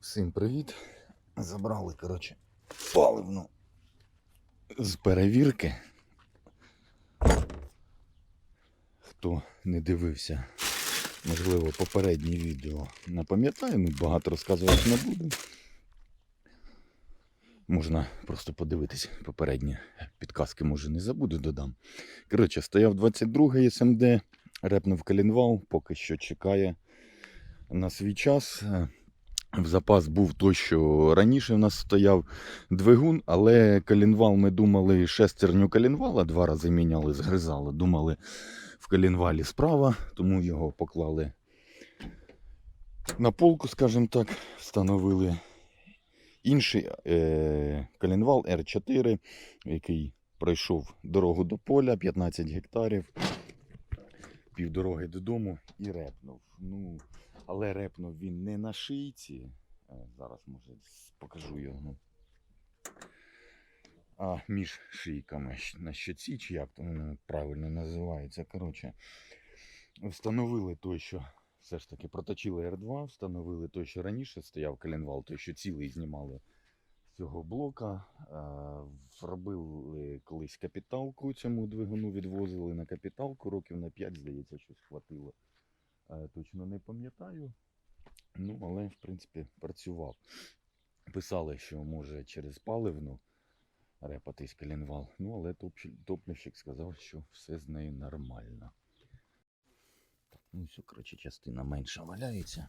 Всім привіт. Забрали, коротше, паливну з перевірки. Хто не дивився, можливо, попереднє відео не пам'ятаю, ну багато розказувати не буду. Можна просто подивитись попередні підказки, може не забуду, додам. Коротше, стояв 22-й СМД, репнув калінвал, поки що чекає на свій час. В запас був той, що раніше в нас стояв двигун, але калінвал ми думали шестерню калінвала два рази міняли, згризали. Думали в калінвалі справа, тому його поклали на полку, скажімо так, встановили інший е, калінвал R4, який пройшов дорогу до поля 15 гектарів, півдороги додому і репнув. Ну, але репнув він не на шийці. Е, Зараз може покажу його. А між шийками на щоці, чи як то правильно називається. Коротше, встановили той, що все ж таки проточили R2, встановили той, що раніше стояв коленвал, той, що цілий знімали з цього блока. Е, Робили колись капіталку цьому двигуну, відвозили на капіталку, років на 5, здається, щось хватило. Е, Точно не пам'ятаю. Ну, але, в принципі, працював. Писали, що може через паливну репатись калінвал. Ну, але топливщик сказав, що все з нею нормально. Ну все, коротше, частина менша валяється.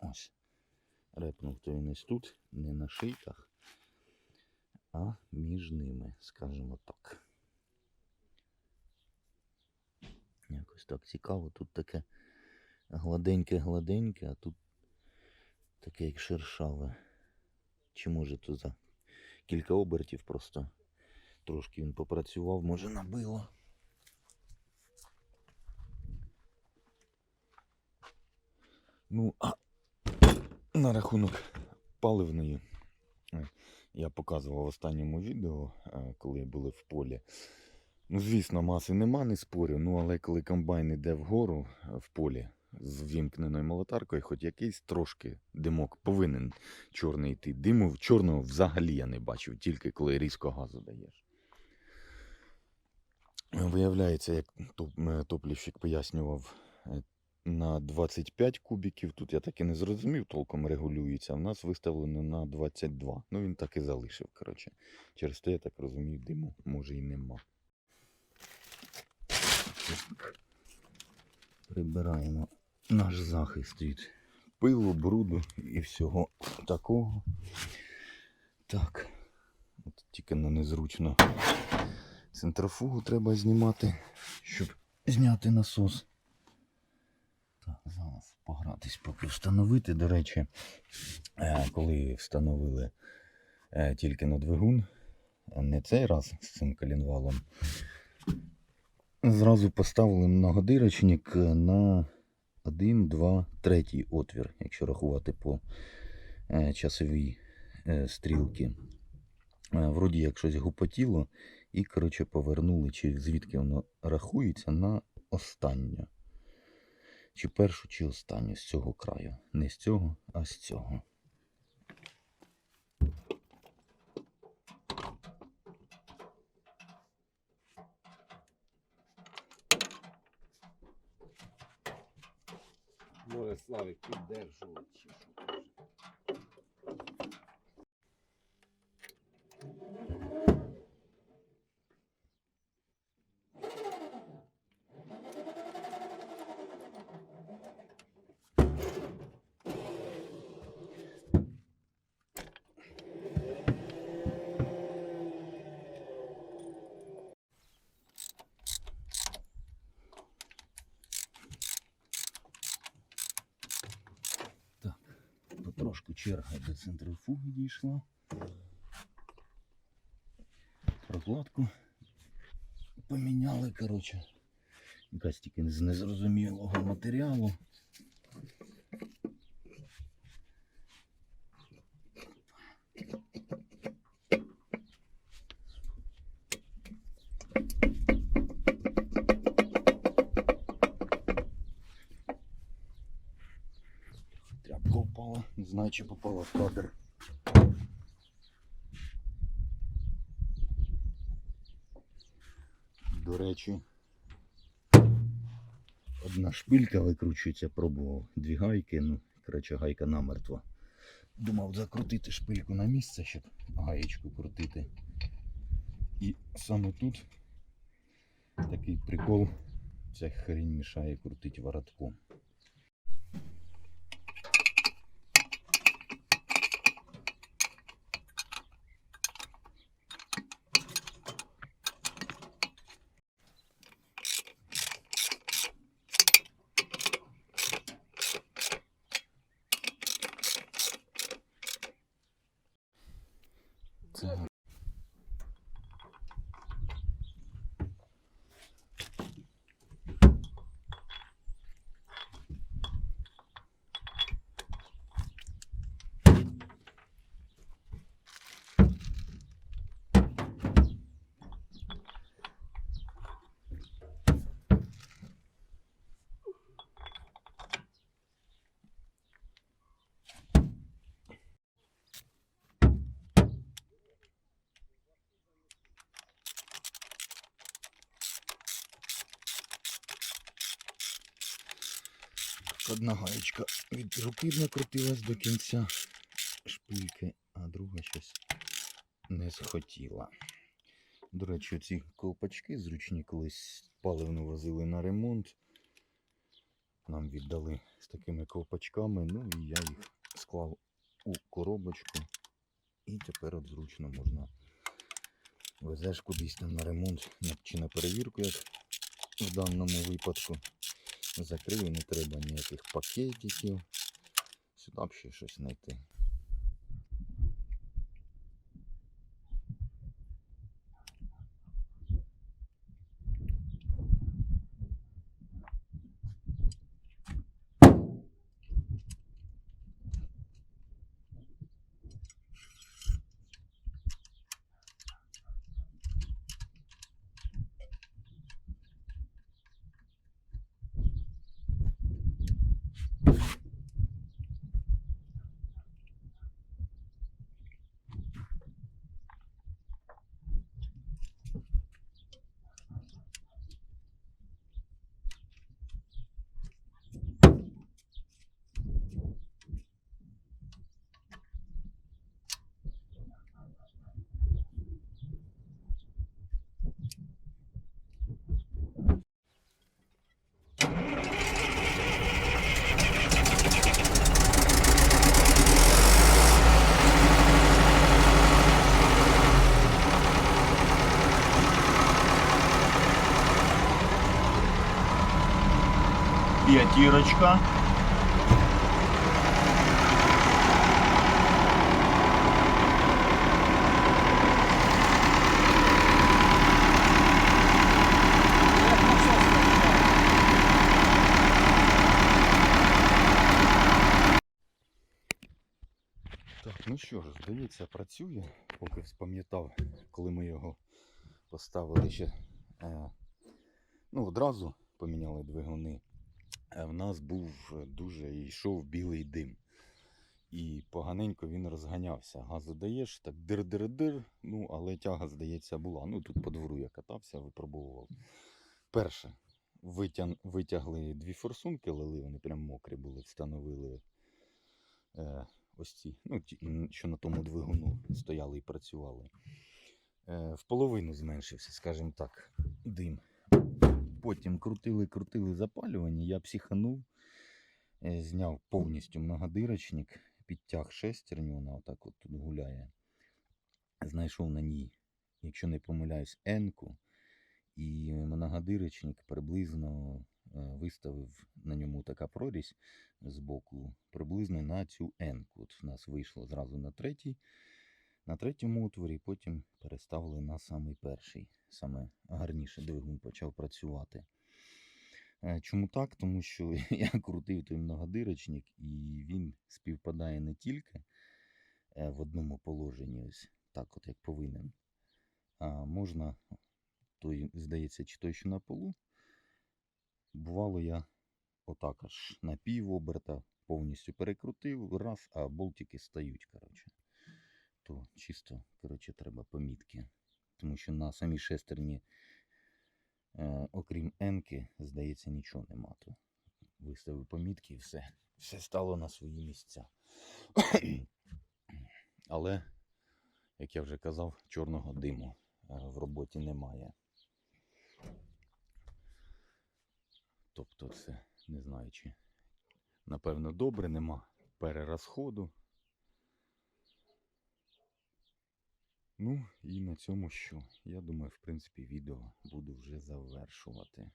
Ось. Репнув то він ось тут, не на шийках, а між ними, скажімо так. Якось так цікаво. Тут таке гладеньке-гладеньке, а тут таке як шершаве. Чи може то за кілька обертів просто трошки він попрацював, може набило. Ну, а на рахунок паливної. Я показував в останньому відео, е, коли були в полі. Ну, звісно, маси нема, не спорю. Ну, але коли комбайн йде вгору е, в полі з вімкненою молотаркою, хоч якийсь трошки димок повинен чорний йти. Диму чорного взагалі я не бачив, тільки коли різко газу даєш. Виявляється, як е, топлівщик пояснював, е, на 25 кубіків, тут я так і не зрозумів, толком регулюється. В нас виставлено на 22. Ну він так і залишив. коротше. Через те, я так розумію, диму може і нема. Прибираємо наш захист від пилу, бруду і всього такого. Так. От тільки на незручно центрофугу треба знімати, щоб зняти насос. Так, зараз погратись, поки встановити. До речі, е, коли встановили е, тільки на двигун, не цей раз з цим колінвалом, зразу поставили многодирочник на 1, 2, 3 отвір, якщо рахувати по е, часовій е, стрілці. Е, Вроді як щось гупотіло, і коротше повернули, чи звідки воно рахується на останнє. Чи першу, чи останню з цього краю. Не з цього, а з цього. Може Славик піддержувати чи що. Потрошку черга до центрифуги дійшла. Прокладку поміняли, коротше. Якась тільки з незрозумілого матеріалу. Шпилька не знаю, чи попала в кадр. До речі, одна шпилька викручується, пробував дві гайки, ну, коротше, гайка намертво. Думав закрутити шпильку на місце, щоб гаєчку крутити. І саме тут такий прикол. Ця хрень мішає крутити воротку. Це Одна гаєчка від руки не крутилась до кінця шпильки, а друга щось не схотіла. До речі, ці колпачки зручні колись паливно возили на ремонт. Нам віддали з такими колпачками, ну і я їх склав у коробочку. І тепер от зручно можна везеш кудись там на ремонт чи на перевірку, як в даному випадку. Закрив, і не треба ніяких пакетиків. Сюди б щось знайти. П'ятірочка. Ну що ж, здається, працює, поки вспам'ятав, коли ми його поставили ще. Е, ну, одразу поміняли двигуни. Е, в нас був дуже йшов білий дим. І поганенько він розганявся. Газу даєш, так дир-дир-дир, ну, але тяга, здається, була. Ну, тут по двору я катався, випробовував. Перше, витяг, витягли дві форсунки, лили, вони прям мокрі були, встановили е, ось ці, ну, ті, що на тому двигуну стояли і працювали. Е, в половину зменшився, скажімо так, дим. Потім крутили, крутили запалювання, я психанув, е, зняв повністю многодирочник, підтяг шестерню, вона отак от тут гуляє. Знайшов на ній, якщо не помиляюсь, енку. І многодирочник приблизно е, виставив на ньому така прорізь з боку, приблизно на цю енку. От в нас вийшло зразу на третій, на третьому отворі, потім переставили на самий перший. Саме гарніше двигун почав працювати. Е, Чому так? Тому що я крутив той многодирочник, і він співпадає не тільки е, в одному положенні, ось так, от як повинен. А можна, той, здається, чи той, що на полу. Бувало, я отак аж на пів оберта повністю перекрутив, раз, а болтики стають, коротше. То чисто, коротше, треба помітки. Тому що на самій шестерні, е, окрім енки, здається, нічого нема. То виставив помітки і все. Все стало на свої місця. Але, як я вже казав, чорного диму е, в роботі немає. Тобто це не знаю, чи напевно добре, нема перерозходу. Ну і на цьому що? Я думаю, в принципі, відео буду вже завершувати.